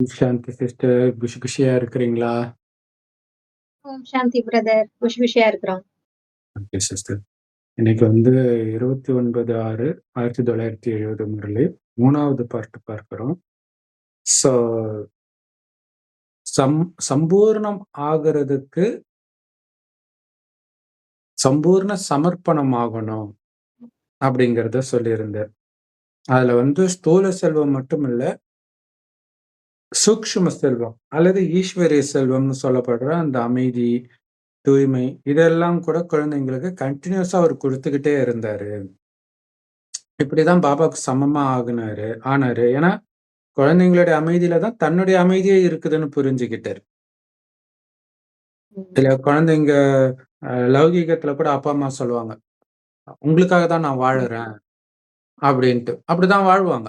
சாந்தி sister. குஷி குஷியா இருக்கிறீங்களா? ஓம் சாந்தி பிரதர். குஷி குஷியா இருக்கிறோம். Okay sister. இன்னைக்கு வந்து 29/6/1970 முரளி 3வது பார்ட் பார்க்கிறோம். ஸோ சம் சம்பூர்ணம் ஆகுறதுக்கு சம்பூர்ண சமர்ப்பணம் ஆகணும். அப்படிங்கிறத சொல்லியிருந்தார். அதுல வந்து ஸ்தூல செல்வம் மட்டும் இல்ல. சூக்ஷ்ம செல்வம் அல்லது ஈஸ்வரிய செல்வம்னு சொல்லப்படுற அந்த அமைதி, தூய்மை இதெல்லாம் கூட குழந்தைங்களுக்கு கன்டினியூஸா அவர் குடுத்துக்கிட்டே இருந்தாரு. இப்படிதான் பாபாவுக்கு சமமா ஆகுனாரு ஆனாரு. ஏன்னா, குழந்தைங்களுடைய அமைதியில தான் தன்னுடைய அமைதியே இருக்குதுன்னு புரிஞ்சுகிட்டாரு. ம். சில குழந்தைங்க லௌகீகத்துல கூட அப்பா, அம்மா சொல்லுவாங்க. "உங்களுக்காக தான் நான் வாழுறேன்." அப்படின்ட்டு. அப்படிதான் வாழ்வாங்க.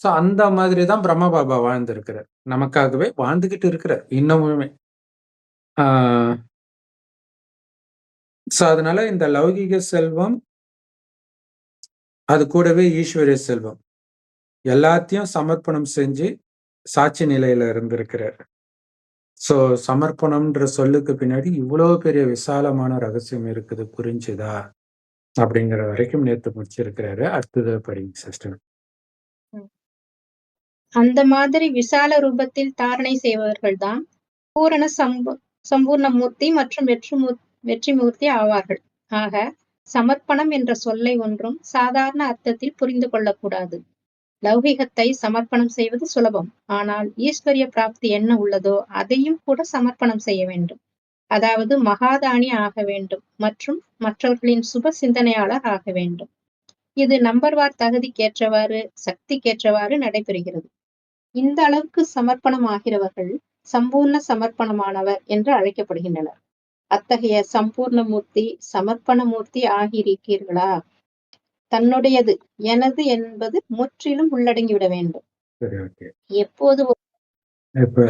ஸோ அந்த மாதிரி தான் பிரம்ம பாபா வாழ்ந்திருக்கிறார். நமக்காகவே வாழ்ந்துகிட்டு இருக்கிறார். இன்னமுமே. ஸோ அதனால இந்த லௌகீக செல்வம் அது கூடவே ஈஸ்வரிய செல்வம். எல்லாத்தையும் சமர்ப்பணம் செஞ்சு சாட்சி நிலையில இருந்திருக்கிறார். ஸோ சமர்ப்பணம்ன்ற சொல்லுக்கு பின்னாடி இவ்வளோ பெரிய விசாலமான ரகசியம் இருக்குது புரிஞ்சுதா? அப்படிங்கிற வரைக்கும் நேற்று முடிச்சிருக்கிறாரு. அடுத்தது படிங்க சிஸ்டம் அந்த மாதிரி விசால ரூபத்தில் தாரணை செய்பவர்கள் தான் பூரண சம்பு சம்பூர்ண மூர்த்தி மற்றும் வெற்றி மூர் வெற்றி மூர்த்தி ஆவார்கள். ஆக, சமர்ப்பணம் என்ற சொல்லை ஒன்றும் சாதாரண அர்த்தத்தில் புரிந்து கொள்ளக்கூடாது. லௌகிகத்தை சமர்ப்பணம் செய்வது சுலபம். ஆனால் ஈஸ்வரிய பிராப்தி என்ன உள்ளதோ அதையும் கூட சமர்ப்பணம் செய்ய வேண்டும். அதாவது மகாதானி ஆக வேண்டும் மற்றும் மற்றவர்களின் சுப சிந்தனையாளர் ஆக வேண்டும். இது நம்பர்வார் தகுதிக்கேற்றவாறு, சக்திக்கேற்றவாறு நடைபெறுகிறது. இந்த அளவுக்கு சமர்ப்பணம் ஆகிறவர்கள் சம்பூர்ண சமர்ப்பணமானவர் என்று அழைக்கப்படுகின்றனர். அத்தகைய சம்பூர்ண மூர்த்தி, சமர்ப்பண மூர்த்தி ஆகியிருக்கிறீர்களா? தன்னுடையது, எனது என்பது முற்றிலும் உள்ளடங்கிவிட வேண்டும். சரி, ஓகே. எப்போது இப்ப.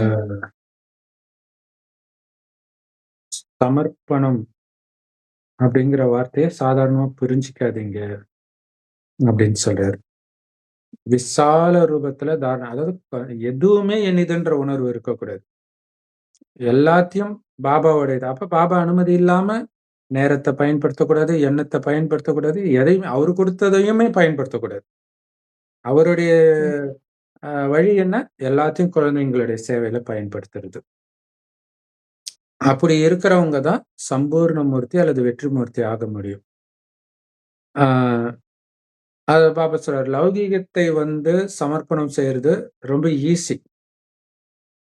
சமர்ப்பணம் அப்படிங்கிற வார்த்தைய சாதாரணமா புரிஞ்சுக்காதீங்க. அப்படின்னு சொல்றாரு. விசால ரூபத்துல தாரண அதாவது எதுவுமே என்னுதுன்ற உணர்வு இருக்கக்கூடாது. எல்லாத்தையும் பாபாவோடையது. அப்ப பாபா அனுமதி இல்லாம நேரத்த பயன்படுத்தக்கூடாது, எண்ணத்த பயன்படுத்தக்கூடாது, எதையுமே அவரு குடுத்ததையுமே பயன்படுத்தக்கூடாது. அவருடைய வழி என்ன? எல்லாத்தையும் குழந்தைங்களுடைய சேவையில பயன்படுத்துறது. அப்படி இருக்கிறவங்க தான் சம்பூர்ண மூர்த்தி அல்லது வெற்றி மூர்த்தி ஆக முடியும். அது பாபா சொல்றாரு. லௌகீகத்தை வந்து சமர்ப்பணம் செய்யறது ரொம்ப ஈஸி.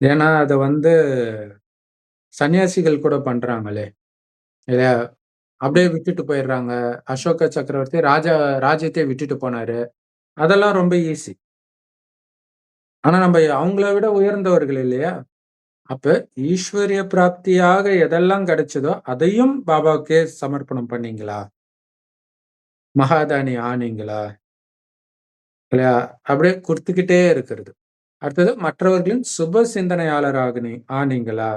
ஏன்னா, அதை வந்து சன்னியாசிகள் கூட பண்றாங்களே. இல்லையா? அப்படியே விட்டுட்டு போயிடுறாங்க. அசோக சக்கரவர்த்தி ராஜா ராஜ்யத்தையே விட்டுட்டு போனாரு. அதெல்லாம் ரொம்ப ஈஸி. ஆனா நம்ம அவங்கள விட உயர்ந்தவர்கள் இல்லையா? அப்ப ஈஸ்வரிய பிராப்தியாக எதெல்லாம் கிடைச்சதோ, அதையும் பாபாவுக்கே சமர்ப்பணம் பண்ணீங்களா? மகாதானி ஆனீங்களா? இல்லையா? அப்படியே குடுத்துக்கிட்டே இருக்கிறது. அடுத்தது மற்றவர்களின் சுப சிந்தனையாளர் ஆகினி ஆனீங்களா?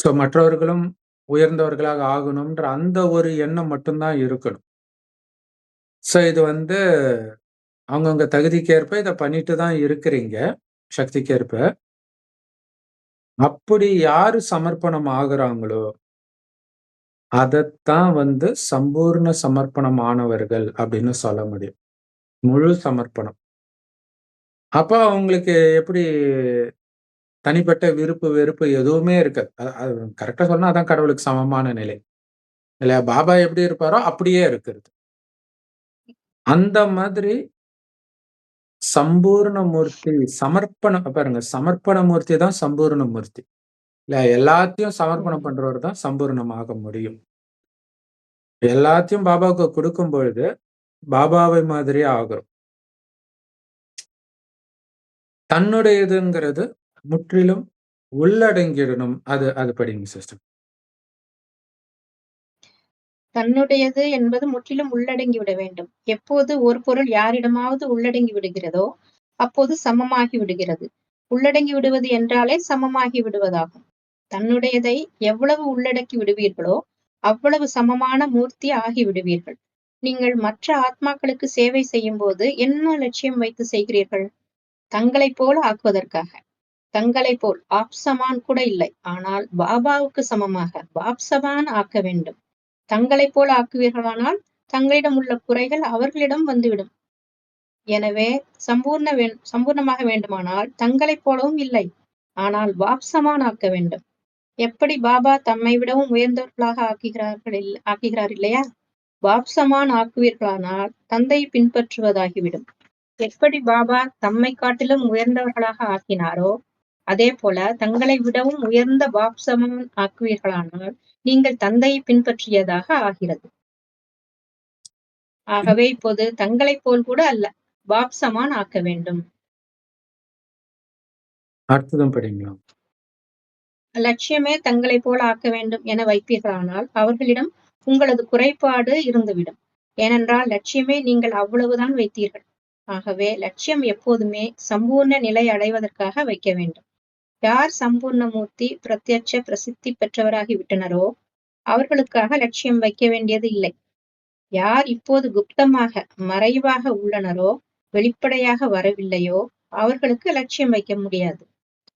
ஸோ மற்றவர்களும் உயர்ந்தவர்களாக ஆகணும்ன்ற அந்த ஒரு எண்ணம் மட்டும் தான் இருக்கணும். ஸோ இது வந்து அவங்கவுங்க தகுதிக்கேற்ப இத பண்ணிட்டு தான் இருக்கிறீங்க, சக்திக்கேற்ப. அப்படி யாரு சமர்ப்பணம் ஆகுறாங்களோ அதைத்தான் வந்து சம்பூர்ண சமர்ப்பணம் ஆனவர்கள் அப்படின்னு சொல்ல முடியும். முழு சமர்ப்பணம். அப்ப அவங்களுக்கு எப்படி தனிப்பட்ட விருப்பு, வெறுப்பு எதுவுமே இருக்காது. அது கரெக்டாக சொன்னா அதான் கடவுளுக்கு சமமான நிலை. இல்லையா? பாபா எப்படி இருப்பாரோ அப்படியே இருக்கிறது. அந்த மாதிரி சம்பூர்ண மூர்த்தி, சமர்ப்பண பாருங்க சமர்ப்பண மூர்த்தி தான் சம்பூர்ண மூர்த்தி. இல்ல எல்லாத்தையும் சமர்ப்பணம் பண்றவர் தான் சம்பூர்ணமாக முடியும். எல்லாத்தையும் பாபாவுக்கு கொடுக்கும் பொழுது, பாபாவை மாதிரியே ஆகுறோம். தன்னுடையதுங்கிறது முற்றிலும் உள்ளடங்கிடணும். அது அது படிங்க சிஸ்டம் தன்னுடையது என்பது முற்றிலும் உள்ளடங்கி விட வேண்டும். எப்போது ஒரு பொருள் யாரிடமாவது உள்ளடங்கி விடுகிறதோ, அப்போது சமமாகி விடுகிறது. உள்ளடங்கி விடுவது என்றாலே சமமாகி விடுவதாகும். தன்னுடையதை எவ்வளவு உள்ளடக்கி விடுவீர்களோ, அவ்வளவு சமமான மூர்த்தி ஆகி விடுவீர்கள். நீங்கள் மற்ற ஆத்மாக்களுக்கு சேவை செய்யும் போது என்ன லட்சியம் வைத்து செய்கிறீர்கள்? தங்களைப் போல ஆக்குவதற்காக. தங்களைப் போல் ஆப்சமான் கூட இல்லை. ஆனால் பாபாவுக்கு சமமாக பாப்சமான் ஆக்க வேண்டும். தங்களைப் போல ஆக்குவீர்களானால், தங்களிடம் உள்ள குறைகள் அவர்களிடம் வந்துவிடும். எனவே சம்பூர்ண வேண் சம்பூர்ணமாக வேண்டுமானால், தங்களைப் போலவும் இல்லை. ஆனால் வாப்சமான் ஆக்க வேண்டும். எப்படி பாபா தம்மை விடவும் உயர்ந்தவர்களாக ஆக்குகிறார்கள் இல் ஆக்குகிறார் இல்லையா? பாப்சமான் ஆக்குவீர்களானால், தந்தையை பின்பற்றுவதாகிவிடும். எப்படி பாபா தம்மை காட்டிலும் உயர்ந்தவர்களாக ஆக்கினாரோ, அதே போல தங்களை விடவும் உயர்ந்த பாப்சமன் ஆக்குவீர்களானால், நீங்கள் தந்தையை பின்பற்றியதாக ஆகிறது. ஆகவே இப்போது தங்களைப் போல் கூட அல்ல. பாப்சமான் ஆக்க வேண்டும். அடுத்ததும் படிங்களா? லட்சியமே தங்களைப் போல ஆக்க வேண்டும் என வைப்பீர்களானால், அவர்களிடம் உங்களது குறைபாடு இருந்துவிடும். ஏனென்றால் லட்சியமே நீங்கள் அவ்வளவுதான் வைத்தீர்கள். ஆகவே லட்சியம் எப்போதுமே சம்பூர்ண நிலை அடைவதற்காக வைக்க வேண்டும். யார் சம்பூர்ண மூர்த்தி, பிரத்யட்ச பிரசித்தி பெற்றவராகி விட்டனரோ, அவர்களுக்காக லட்சியம் வைக்க வேண்டியது இல்லை. யார் இப்போது குப்தமாக, மறைவாக உள்ளனரோ, வெளிப்படையாக வரவில்லையோ, அவர்களுக்கு லட்சியம் வைக்க முடியாது.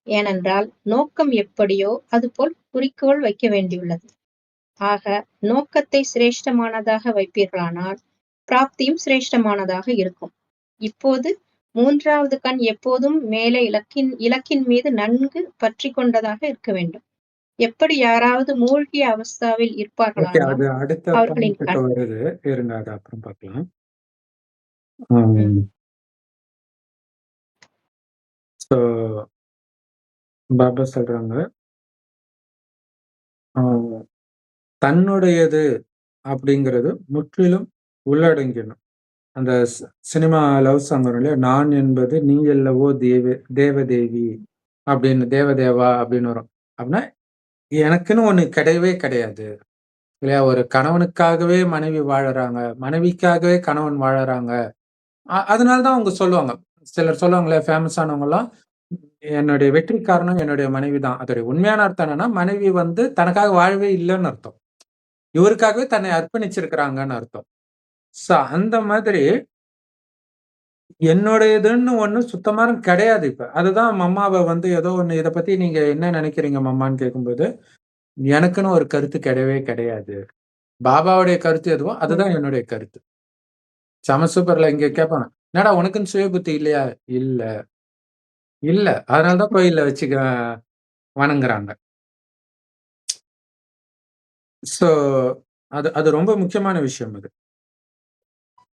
ஏனென்றால் நோக்கம் எப்படியோ அதுபோல் குறிக்கோள் வைக்க வேண்டியுள்ளது. ஆக நோக்கத்தை சிரேஷ்டமானதாக வைப்பீர்களானால், பிராப்தியும் சிரேஷ்டமானதாக இருக்கும். இப்போது மூன்றாவது கண் எப்போதும் மேலே இலக்கின் இலக்கின் மீது நன்கு பற்றிக் கொண்டதாக இருக்க வேண்டும். எப்படி யாராவது மூழ்கிய அவஸ்தாவில். இருப்பார்களானால், அவர்களின் பாபா சொல்றாங்க. ஆ தன்னுடையது அப்படிங்கிறது முற்றிலும் உள்ளடங்கிடணும். அந்த சினிமா லவ் சாங் வரும் இல்லையா? நான் என்பது நீ அல்லவோ தேவ தேவதேவி அப்படின்னு தேவதேவா அப்படின்னு வரும். அப்படின்னா, எனக்குன்னு ஒண்ணு கிடையவே கிடையாது. இல்லையா? ஒரு கணவனுக்காகவே மனைவி வாழறாங்க. மனைவிக்காகவே கணவன் வாழறாங்க. அ அதனால தான் அவங்க சொல்லுவாங்க. சிலர் சொல்லுவாங்கல்ல ஃபேமஸ் ஆனவங்கலாம், என்னுடைய வெற்றி காரணம் என்னுடைய மனைவி தான். அதோடைய உண்மையான அர்த்தம் என்னன்னா, மனைவி வந்து தனக்காக வாழவே இல்லைன்னு அர்த்தம். இவருக்காகவே தன்னை அர்ப்பணிச்சிருக்கிறாங்கன்னு அர்த்தம். ஸோ அந்த மாதிரி என்னுடையதுன்னு ஒண்ணு சுத்தமா கிடையாது இப்ப. அதுதான் மம்மாவை வந்து ஏதோ ஒண்ணு இதை பத்தி நீங்க என்ன நினைக்கிறீங்க மம்மான்னு கேட்கும்போது, எனக்குன்னு ஒரு கருத்து கிடையவே கிடையாது. பாபாவுடைய கருத்து எதுவோ அதுதான் என்னுடைய கருத்து. செம சூப்பர்ல இங்க கேட்பாங்க. என்னடா உனக்குன்னு சுய புத்தி இல்லையா? இல்ல. இல்ல. அதனால தான் கோயில்ல வச்சுக்க வணங்குறாங்க. ஸோ அது அது ரொம்ப முக்கியமான விஷயம் அது.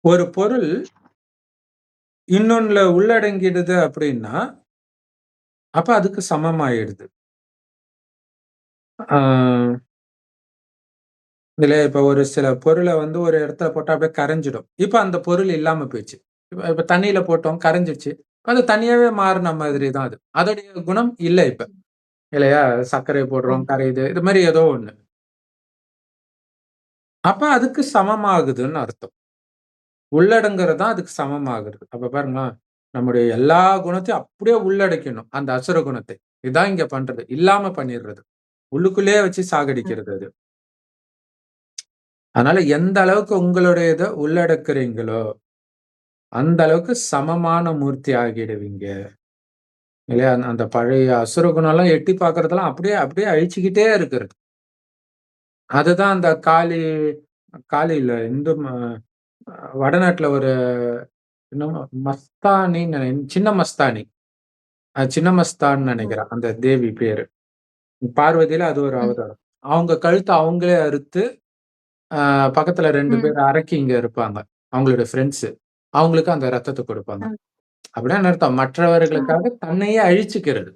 ஒரு பொருள் இன்னொன்னுல உள்ளடங்கிடுது அப்படின்னா அப்ப அதுக்கு சமமாயிடுது. ஆ. இதுல இப்ப ஒரு சில பொருள வந்து ஒரு இடத்துல போட்டா அப்படியே கரைஞ்சிடும். இப்ப அந்த பொருள் இல்லாம போயிடுச்சு இப்ப இப்ப தண்ணீல போட்டோம் கரைஞ்சிடுச்சு அது தனியாவே மாறுன மாதிரி தான் அது. அதோடைய குணம் இல்ல இப்ப. இல்லையா? சர்க்கரை போடுறோம். கரையுது. இது மாரி ஏதோ ஒண்ணு. அப்ப அதுக்கு சமமாகுதுன்னு அர்த்தம். உள்ளடங்குறது தான் அதுக்கு சமமாகுறது. அப்ப பாருங்களேன், நம்முடைய எல்லா குணத்தையும் அப்படியே உள்ளடக்கிடணும். அந்த அசுர குணத்தை. இதான் இங்க பண்றது. இல்லாம பண்ணிடுறது. உள்ளுக்குள்ளேயே வச்சு. சாகடிக்கிறது அது. அதனால எந்த அளவுக்கு உங்களுடைய இத உள்ளடக்குறீங்களோ, அந்த அளவுக்கு சமமான மூர்த்தி ஆகிடுவீங்க. இல்லையா? அந்த பழைய அசுர குணம்லாம் எட்டி பார்க்கிறதெல்லாம் அப்படியே அப்படியே அழிச்சுக்கிட்டே இருக்கிறது. அதுதான் அந்த காளி காளி இல்ல. இந்து வடநாட்டுல ஒரு நினை சின்ன மஸ்தானி. சின்ன மஸ்தான்னு ம். நெனைக்கிறேன். அந்த தேவி பேரு. பார்வதியில அது ஒரு. அவதாரம். அவங்க கழுத்த அவங்களே அறுத்து, பக்கத்துல 2 ம். பேர் அரக்கிங்க இருப்பாங்க. அவங்களுடைய ஃபிரெண்ட்ஸு. அவங்களுக்கு அந்த ரத்தத்த குடுப்பாங்க. அப்படின்னா என்ன அர்த்தம்? மற்றவர்களுக்காக தன்னையே அழிச்சுக்கிறது.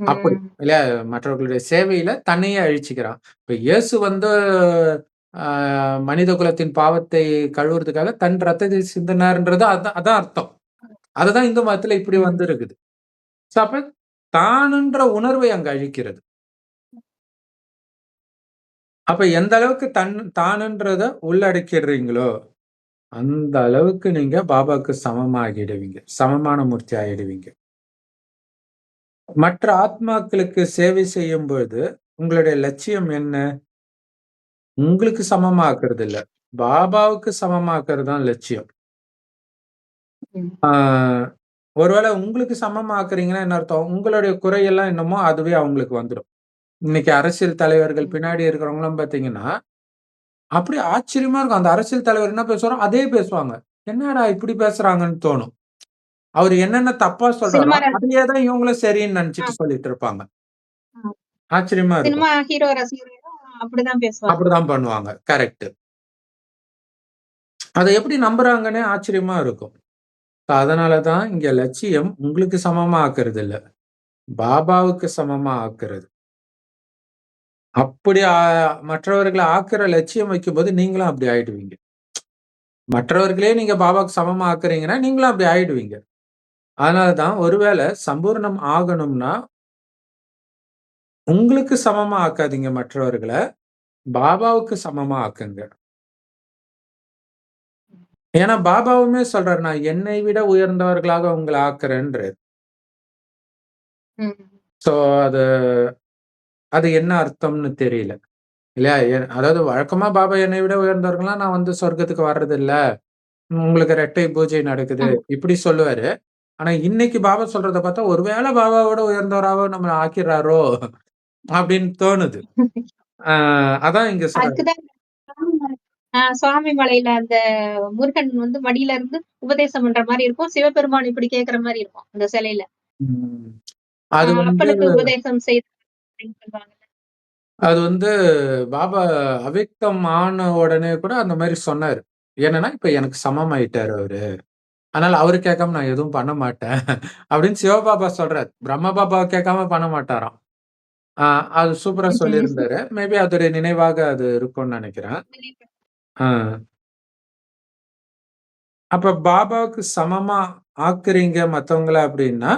அப்படி. ம். இல்லையா? மற்றவர்களுடைய சேவையில தன்னையே அழிச்சுக்கிறான். இப்ப இயேசு வந்து மனித குலத்தின் பாவத்தை கழுவுறதுக்காக தன் ரத்தத்தை சிந்தினார்ன்றது அதான் அதான் அர்த்தம். அதுதான் இந்து மதத்துல இப்படி. வந்திருக்குது. ஸோ அப்ப தானுன்ற உணர்வை அங்க அழிக்கிறது. அப்ப எந்த அளவுக்கு தன் தானுன்றத உள்ளடக்கிடுறீங்களோ, அந்த அளவுக்கு நீங்க பாபாக்கு சமமாகிடுவீங்க. சமமான மூர்த்தி ஆயிடுவீங்க. மற்ற ஆத்மாக்களுக்கு சேவை செய்யும்பொழுது, உங்களுடைய லட்சியம் என்ன? உங்களுக்கு சமமாக்குறது இல்ல. பாபாவுக்கு சமமாக்குறது தான் லட்சியம். ம். ஆ ஒருவேளை உங்களுக்கு சமமா ஆக்குறீங்கன்னா என்ன அர்த்தம்? உங்களுடைய குறையெல்லாம் என்னமோ அதுவே அவங்களுக்கு வந்துடும். இன்னைக்கு அரசியல் தலைவர்கள். பின்னாடி இருக்கிறவங்கலாம் பார்த்தீங்கன்னா, அப்படியே ஆச்சரியமா இருக்கும். அந்த அரசியல் தலைவர் என்ன பேசுறாரோ, அதே பேசுவாங்க. என்னடா இப்படி பேசுறாங்கன்னு தோணும். அவரு என்னென்ன தப்பா சொல்றாரோ, அதையே தான் இவங்களும் சரின்னு. நெனச்சுட்டு சொல்லிட்டு இருப்பாங்க. ஆச்சரியமா இருக்கும். அப்படிதான் பண்ணுவாங்க. கரெக்ட். அத எப்படி நம்புறாங்கன்னே ஆச்சரியமா இருக்கும். அதனால தான் இங்க லட்சியம் உங்களுக்கு சமமா ஆக்குறது இல்ல. பாபாவுக்கு சமமா ஆக்குறது. அப்படி மற்றவர்கள ஆக்குற லட்சியம் வைக்கும்போது நீங்களும் அப்படி ஆயிடுவீங்க. மற்றவர்களே நீங்க பாபாவுக்கு சமமா ஆக்குறீங்கன்னா, நீங்களும் அப்படி ஆயிடுவீங்க. அதனால தான் ஒருவேள சம்பூர்ணம் ஆகணும்னா உங்களுக்கு சமமா ஆக்காதீங்க மற்றவர்கள. பாபாவுக்கு சமமா ஆக்குங்க. ஏன்னா பாபாவுமே சொல்றாரு, நான் என்னை விட உயர்ந்தவர்களாக உங்கள ஆக்குறேன்றாரு. ம். ஸோ அது அது என்ன அர்த்தம்னு தெரியல. இல்லையா? அதாவது வழக்கமா பாபா என்னை விட உயர்ந்தவர்கள்லாம் நான் வந்து சொர்க்கத்துக்கு வர்றதில்ல. உங்களுக்கு ரெட்டை பூஜை நடக்குது. இப்படி சொல்லுவாரு. ஆனா இன்னைக்கு பாபா சொல்றத பார்த்தா, ஒருவேள பாபாவோட உயர்ந்தவராவோ நம்மள ஆக்கிர்றாரோ! அப்படின்னு தோணுது. ஆ அதான் இங்க சுவாமி மலையில அந்த முருகன் வந்து மடியில இருந்து உபதேசம் பண்ற மாரி இருக்கும். சிவபெருமான் இப்படி கேட்கிற மாரி இருக்கும். அந்த சிலையில. அது அப்பனுக்கு உபதேசம் செய்து அப்படின்னு சொல்லுவாங்கல்ல. அது வந்து பாபா அவ்யக்தம் ஆன உடனே கூட அந்த மாரி சொன்னாரு. என்னன்னா, இப்ப எனக்கு சமமாயிட்டாரு அவரு. அதனால அவரு கேட்காம நான் எதுவும் பண்ண மாட்டேன். அப்படின்னு சிவபாபா சொல்றாரு. பிரம்ம பாபாவ கேட்காம பண்ண மாட்டாராம். ஆ அது சூப்பரா சொல்லியிருந்தாரு. மேபி அதோடைய நினைவாக அது இருக்கும்னு நெனைக்கிறேன். ஆ. அப்ப பாபாவுக்கு சமமா ஆக்குறீங்க மத்தவங்கள அப்படின்னா,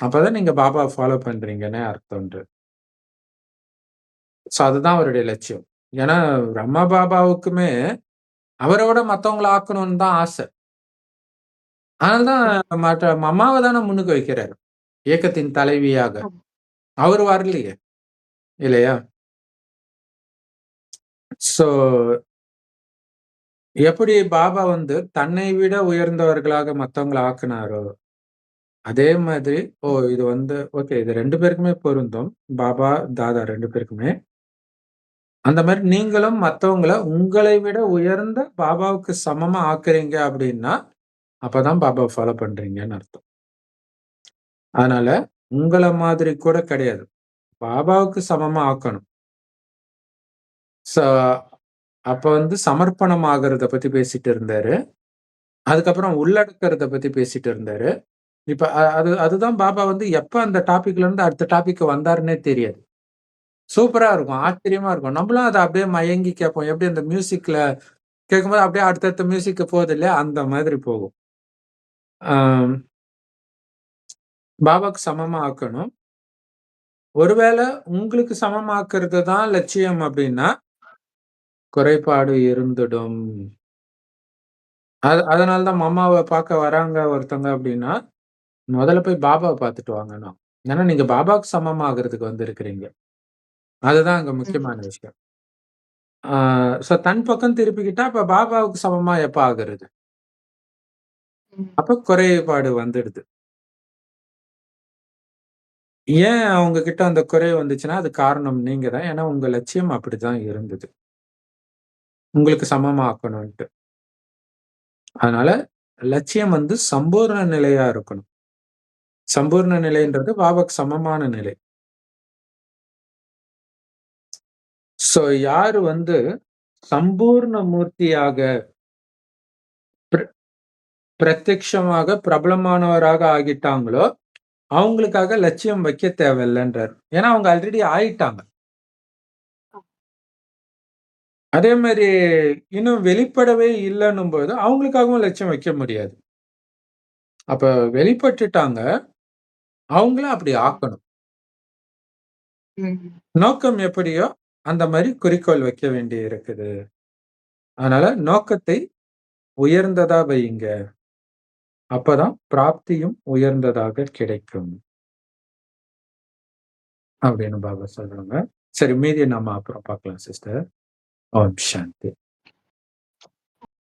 அப்பதான் நீங்க பாபாவ ஃபாலோ பண்றீங்கன்னே அர்த்தம்ன்று. ஸோ அதுதான் அவருடைய லட்சியம். ஏன்னா பிரம்ம பாபாவுக்குமே அவர விட மத்தவங்கள ஆக்கணும்னு தான் ஆசை. அதனால தான் மற்ற அம்மாவ தானே முன்னுக்கு வைக்கிறாரு. இயக்கத்தின் தலைவியாக. அவரு வரலையே! இல்லையா? ஸோ எப்படி பாபா வந்து தன்னை விட உயர்ந்தவர்களாக மத்தவங்கள ஆக்குனாரோ, அதே மாதிரி ஓ! இது வந்து ஓகே இது 2 பேருக்குமே பொருந்தும். பாபா, தாதா 2 பேருக்குமே. அந்த மாதிரி நீங்களும் மத்தவங்கள உங்களை விட உயர்ந்த பாபாவுக்கு சமமா ஆக்குறீங்க அப்படின்னா, அப்பதான் பாபா ஃபாலோ பண்றீங்கன்னு அர்த்தம். அதனால உங்கள மாதிரி கூட கிடையாது. பாபாவுக்கு சமமா ஆக்கணும். ஸோ அப்ப வந்து சமர்ப்பணம் ஆகுறத பத்தி பேசிட்டு இருந்தாரு. அதுக்கப்புறம் உள்ளடக்கறத பத்தி பேசிட்டு இருந்தாரு. இப்ப அது அதுதான் பாபா வந்து எப்போ அந்த டாபிக்ல இருந்து அடுத்த டாபிக் வந்தாருன்னே தெரியாது. சூப்பரா இருக்கும். ஆச்சரியமா இருக்கும். நம்மளும் அதை அப்படியே மயங்கி கேட்போம். எப்படி அந்த மியூசிக்ல கேட்கும்போது அப்படியே அடுத்தடுத்த மியூசிக்கு போகுது இல்லையா? அந்த மாதிரி போகும். பாபாக்கு சமமா ஆக்கணும். ஒருவேளை உங்களுக்கு சமமாக்குறது தான் லட்சியம் அப்படின்னா குறைபாடு இருந்துடும். அது அதனால தான் மாமாவை பார்க்க வராங்க ஒருத்தவங்க அப்படின்னா, முதல்ல போய் பாபாவை பார்த்துட்டு வாங்கணும். ஏன்னா நீங்க பாபாவுக்கு சமமாகறதுக்கு வந்திருக்கிறீங்க. அதுதான் அங்க ம். முக்கியமான விஷயம். ஆ ஸோ தன் பக்கம் திருப்பிக்கிட்டா, அப்ப பாபாவுக்கு சமமா எப்ப ஆகுறது? ம். அப்ப குறைபாடு வந்துடுது. ஏன் அவங்க கிட்ட அந்த குறை வந்துச்சுன்னா, அது காரணம் நீங்க தான். ஏன்னா உங்க லட்சியம் அப்படிதான் இருந்தது. உங்களுக்கு சமமா ஆக்கணுன்ட்டு. அதனால லட்சியம் வந்து சம்பூர்ண நிலையா இருக்கணும். சம்பூர்ண. நிலைன்றது பாபாக்கு சமமான நிலை. ஸோ யாரு வந்து சம்பூர்ண மூர்த்தியாக பிர பிரத்யக்ஷமாக பிரபலமானவராக ஆகிட்டாங்களோ, அவங்களுக்காக லட்சியம் வைக்க தேவையில்லன்றாரு. ஏன்னா அவங்க ஆல்ரெடி ஆயிட்டாங்க. அதே மாரி இன்னும் வெளிப்படவே இல்லன்னும்போது, அவங்களுக்காகவும் லட்சியம் வைக்க முடியாது. அப்ப வெளிப்பட்டுட்டாங்க. அவங்கள அப்படி. ஆக்கணும். நோக்கம் எப்படியோ, அந்த மாதிரி குறிக்கோள் வைக்க வேண்டி இருக்குது. அதனால நோக்கத்தை உயர்ந்ததா வையுங்க. அப்பதான் பிராப்தியும் உயர்ந்ததாக கிடைக்கும். அப்படின்னு பாபா சொல்றாங்க. சரி மீதிய நம்ம அப்புறம் பார்க்கலாம் சிஸ்டர். ஓம் சாந்தி.